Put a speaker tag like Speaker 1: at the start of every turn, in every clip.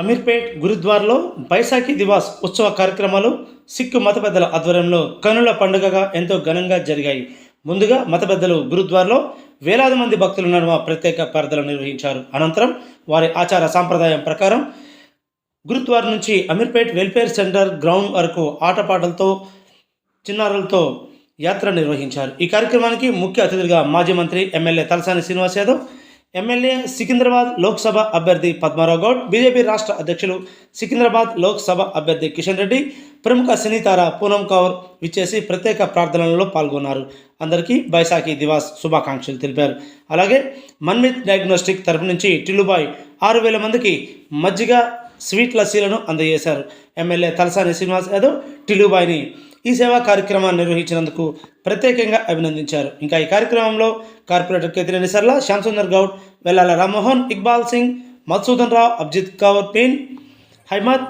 Speaker 1: అమీర్పేట్ గురుద్వార్లో బైసాఖి దివాస్ ఉత్సవ కార్యక్రమాలు సిక్కు మత పెద్దల ఆధ్వర్యంలో కనుల పండుగగా ఎంతో ఘనంగా జరిగాయి. ముందుగా మత పెద్దలు గురుద్వార్లో వేలాది మంది భక్తుల నడుమ ప్రత్యేక ప్రార్థనలు నిర్వహించారు. అనంతరం వారి ఆచార సాంప్రదాయం ప్రకారం గురుద్వార్ నుంచి అమీర్పేట్ వెల్ఫేర్ సెంటర్ గ్రౌండ్ వరకు ఆటపాటలతో చిన్నారులతో యాత్ర నిర్వహించారు. ఈ కార్యక్రమానికి ముఖ్య అతిథులుగా మాజీ మంత్రి ఎమ్మెల్యే తలసాని శ్రీనివాస్ యాదవ్ ఎమ్మెల్యే సికింద్రాబాద్ లోక్సభ అభ్యర్థి పద్మారావు గౌడ్ బీజేపీ రాష్ట్ర అధ్యక్షులు సికింద్రాబాద్ లోక్సభ అభ్యర్థి కిషన్ రెడ్డి ప్రముఖ సినీతార పూనం కౌర్ విచ్చేసి ప్రత్యేక ప్రార్థనలలో పాల్గొన్నారు. అందరికీ బైశాఖి దివాస్ శుభాకాంక్షలు తెలిపారు. అలాగే మన్మిత్ డయాగ్నోస్టిక్ తరపు నుంచి టిల్లుబాయ్ ఆరు వేల మందికి మజ్జిగ స్వీట్ లస్సీలను అందజేశారు. ఎమ్మెల్యే తలసాని శ్రీనివాస్ యాదవ్ టిల్లుబాయ్ని ఈ సేవా కార్యక్రమాన్ని నిర్వహించినందుకు ప్రత్యేకంగా అభినందించారు. ఇంకా ఈ కార్యక్రమంలో కార్పొరేటర్ కేతినేని సర్ల శ్యామ్ సుందర్ గౌడ్ వెల్లాల రామ్మోహన్ ఇక్బాల్ సింగ్ మధుసూదన్ రావు అబ్జిత్ కౌర్ పీన్ హైమద్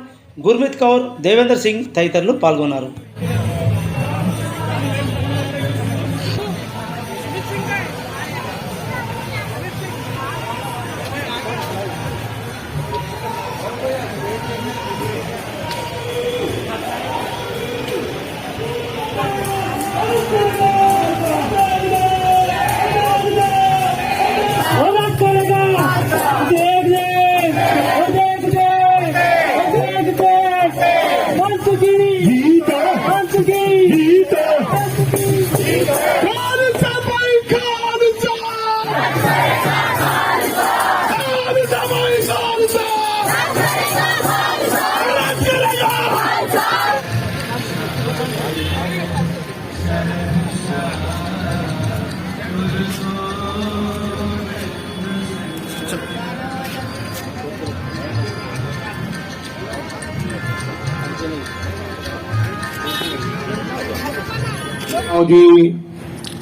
Speaker 1: గుర్మిత్ కౌర్ దేవేందర్ సింగ్ తదితరులు పాల్గొన్నారు.
Speaker 2: जी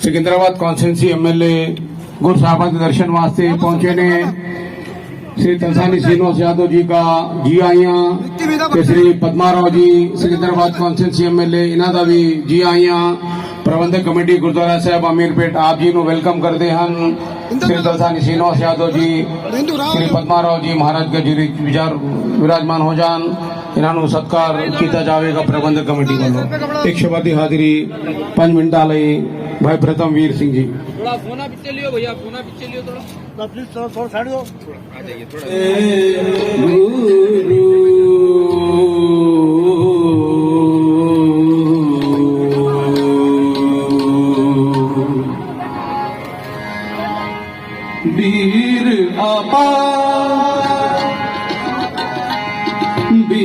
Speaker 2: सिकंदराबाद कॉन्स्टेंसी एमएलए, गुरु साहबा के दर्शन वास्ते पहुँचे ने। श्री तलसानी श्रीनिवास यादव जी का जी आइया श्री पदमा राव जी, सिकंदराबाद कॉन्स्टेंसी एमएलए, इन्हों का भी जी आइया। ਪ੍ਰਬੰਧਕ ਕਮੇਟੀ ਗੁਰਦੁਆਰਾ ਸਾਹਿਬ ਅਮੀਰਪੇਟ ਆਪ ਜੀ ਨੂੰ ਵੈਲਕਮ ਕਰਦੇ ਹਨ ਸ੍ਰੀ ਦਸਾਨੀ ਸ਼ੀਨੋਸ ਯਾਦੋ ਜੀ ਸ੍ਰੀ ਪਦਮਾ ਜੀ ਮਹਾਰਾਜ ਗਜੂਰੀ ਵਿਚਾਰ ਵਿਰਾਜਮਾਨ ਹੋ ਜਾਣ। ਇਹਨਾਂ ਨੂੰ ਸਤਕਾਰ ਕੀਤਾ ਜਾਵੇਗਾ ਪ੍ਰਬੰਧਕ ਕਮੇਟੀ ਵੱਲੋਂ। ਇੱਕ ਸ਼ਬਦ ਹਾਜ਼ਰੀ ਪੰਜ ਮਿੰਟਾਂ ਲਈ ਭਾਈ ਪ੍ਰਤਮ ਵੀਰ ਸਿੰਘ ਜੀ।
Speaker 3: ਥੋੜਾ ਫੋਨਾ ਪਿੱਛੇ ਲਿਓ ਭਈਆ ਫੋਨਾ ਪਿੱਛੇ ਲਿਓ ਥੋੜਾ
Speaker 2: ਪਲੀਜ਼ ਥੋੜਾ ਸਾਈਡ ਦਿਓ ਆ ਜਾਈਏ ਥੋੜਾ ਗੁਰੂ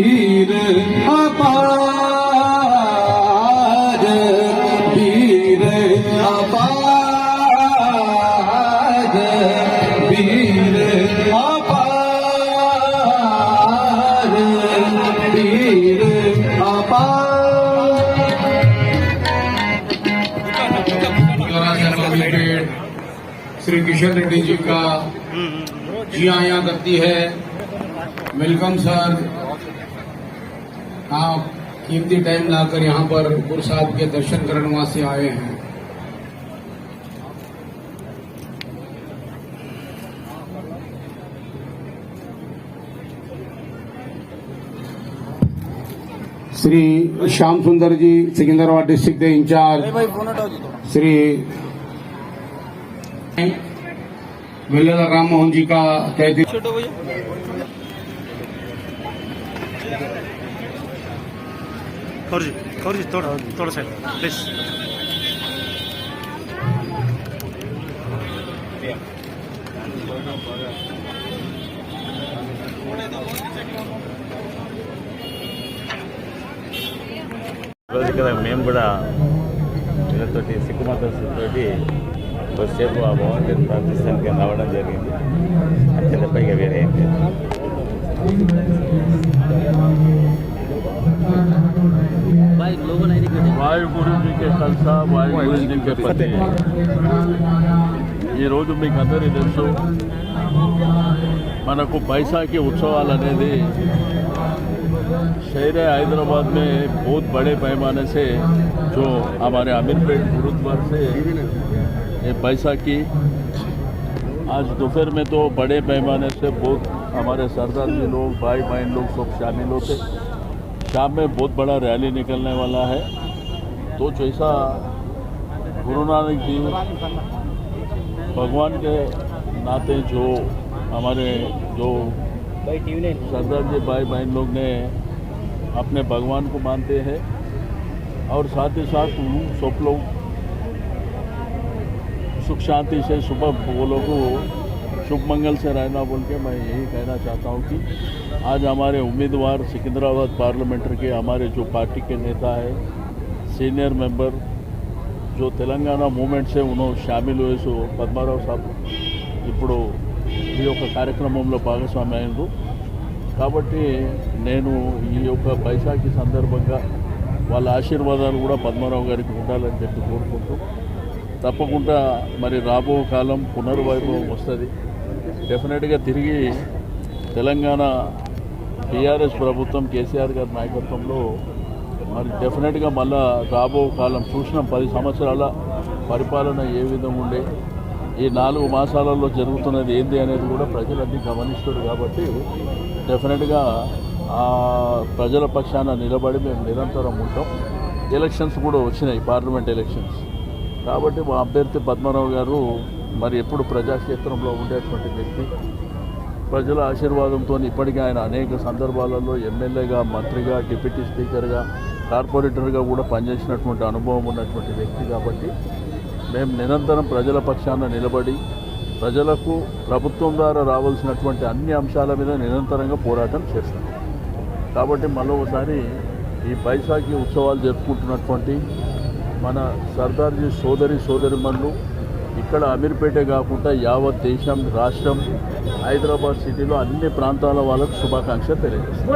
Speaker 2: वीर अपार वीर अपार वीर अपार वीर अपार। श्री किशन रेड्डी जी का जी आया करती है। Welcome, sir. आप कीमती टाइम लाकर यहाँ पर गुरु साहब के दर्शन करने वास्ते आए हैं। श्री श्याम सुंदर जी सिकंदराबाद डिस्ट्रिक्ट के इंचार्ज। श्री वेल्ला राम मोहन जी का तहती
Speaker 4: Jorge, Jorge, Torre, Torre,
Speaker 3: ¿ves? Gracias. ID कटे
Speaker 5: వాయుగురు जी के కల్సా వాయుగురు जी के పతి ఈరోజు మీకు అందరికీ తెలుసు మనకు బైసాఖి ఉత్సవాలు అనేది शहर हैदराबाद में बहुत बड़े पैमाने से जो हमारे अमीरपेट गुरुद्वार से ये बैसाखी आज दोपहर में तो बड़े पैमाने से बहुत हमारे सरदार जी लोग भाई बहन लोग सब शामिल होते शाम में बहुत बड़ा रैली निकलने वाला है तो जैसा गुरु नानक जी भगवान के नाते जो हमारे जो सरदार जी, भाई बहन लोग ने अपने भगवान को मानते हैं और साथ ही साथ सब लोग सुख शांति से, सुबह वो लोगों को शुभ मंगल से रहना बोल के मैं यही कहना चाहता हूँ कि आज हमारे उम्मीदवार सिकंदराबाद पार्लियामेंट्री के हमारे जो पार्टी के नेता है सीनियर मेंबर जो తెలంగాణ మూమెంట్స్ ఉన్నారు షామిల్ వేసు పద్మారావు సాబ్ ఇప్పుడు ఈ యొక్క కార్యక్రమంలో భాగస్వామి అయినరు కాబట్టి నేను ఈ యొక్క బైశాఖి సందర్భంగా వాళ్ళ ఆశీర్వాదాలు కూడా పద్మారావు గారికి ఉండాలని చెప్పి కోరుకుంటూ తప్పకుండా మరి రాబో కాలం పునర్వైభవం వస్తుంది డెఫినెట్గా తిరిగి తెలంగాణ టీఆర్ఎస్ ప్రభుత్వం కేసీఆర్ గారి నాయకత్వంలో మరి డెఫినెట్గా మళ్ళా రాబో కాలం చూసినాం. పది సంవత్సరాల పరిపాలన ఏ విధంగా ఉండే ఈ నాలుగు మాసాలలో జరుగుతున్నది ఏంది అనేది కూడా ప్రజలన్నీ గమనిస్తారు కాబట్టి డెఫినెట్గా ప్రజల పక్షాన నిలబడి మేము నిరంతరం ఉంటాం. ఎలక్షన్స్ కూడా వచ్చినాయి పార్లమెంట్ ఎలక్షన్స్ కాబట్టి మా అభ్యర్థి పద్మరావు గారు మరి ఎప్పుడు ప్రజాక్షేత్రంలో ఉండేటువంటి వ్యక్తి. ప్రజల ఆశీర్వాదంతో ఇప్పటికీ ఆయన అనేక సందర్భాలలో ఎమ్మెల్యేగా మంత్రిగా డిప్యూటీ స్పీకర్గా కార్పొరేటర్గా కూడా పనిచేసినటువంటి అనుభవం ఉన్నటువంటి వ్యక్తి కాబట్టి మేము నిరంతరం ప్రజల పక్షాన నిలబడి ప్రజలకు ప్రభుత్వం ద్వారా రావాల్సినటువంటి అన్ని అంశాల మీద నిరంతరంగా పోరాటం చేస్తాం. కాబట్టి మళ్ళీ ఒకసారి ఈ బైశాఖి ఉత్సవాలు జరుపుకుంటున్నటువంటి మన సర్దార్జీ సోదరి సోదరిమన్లు ఇక్కడ అమీర్పేట కాకుండా యావత్ దేశం రాష్ట్రం హైదరాబాద్ సిటీలో అన్ని ప్రాంతాల వాళ్ళకు శుభాకాంక్షలు తెలియజేస్తాం.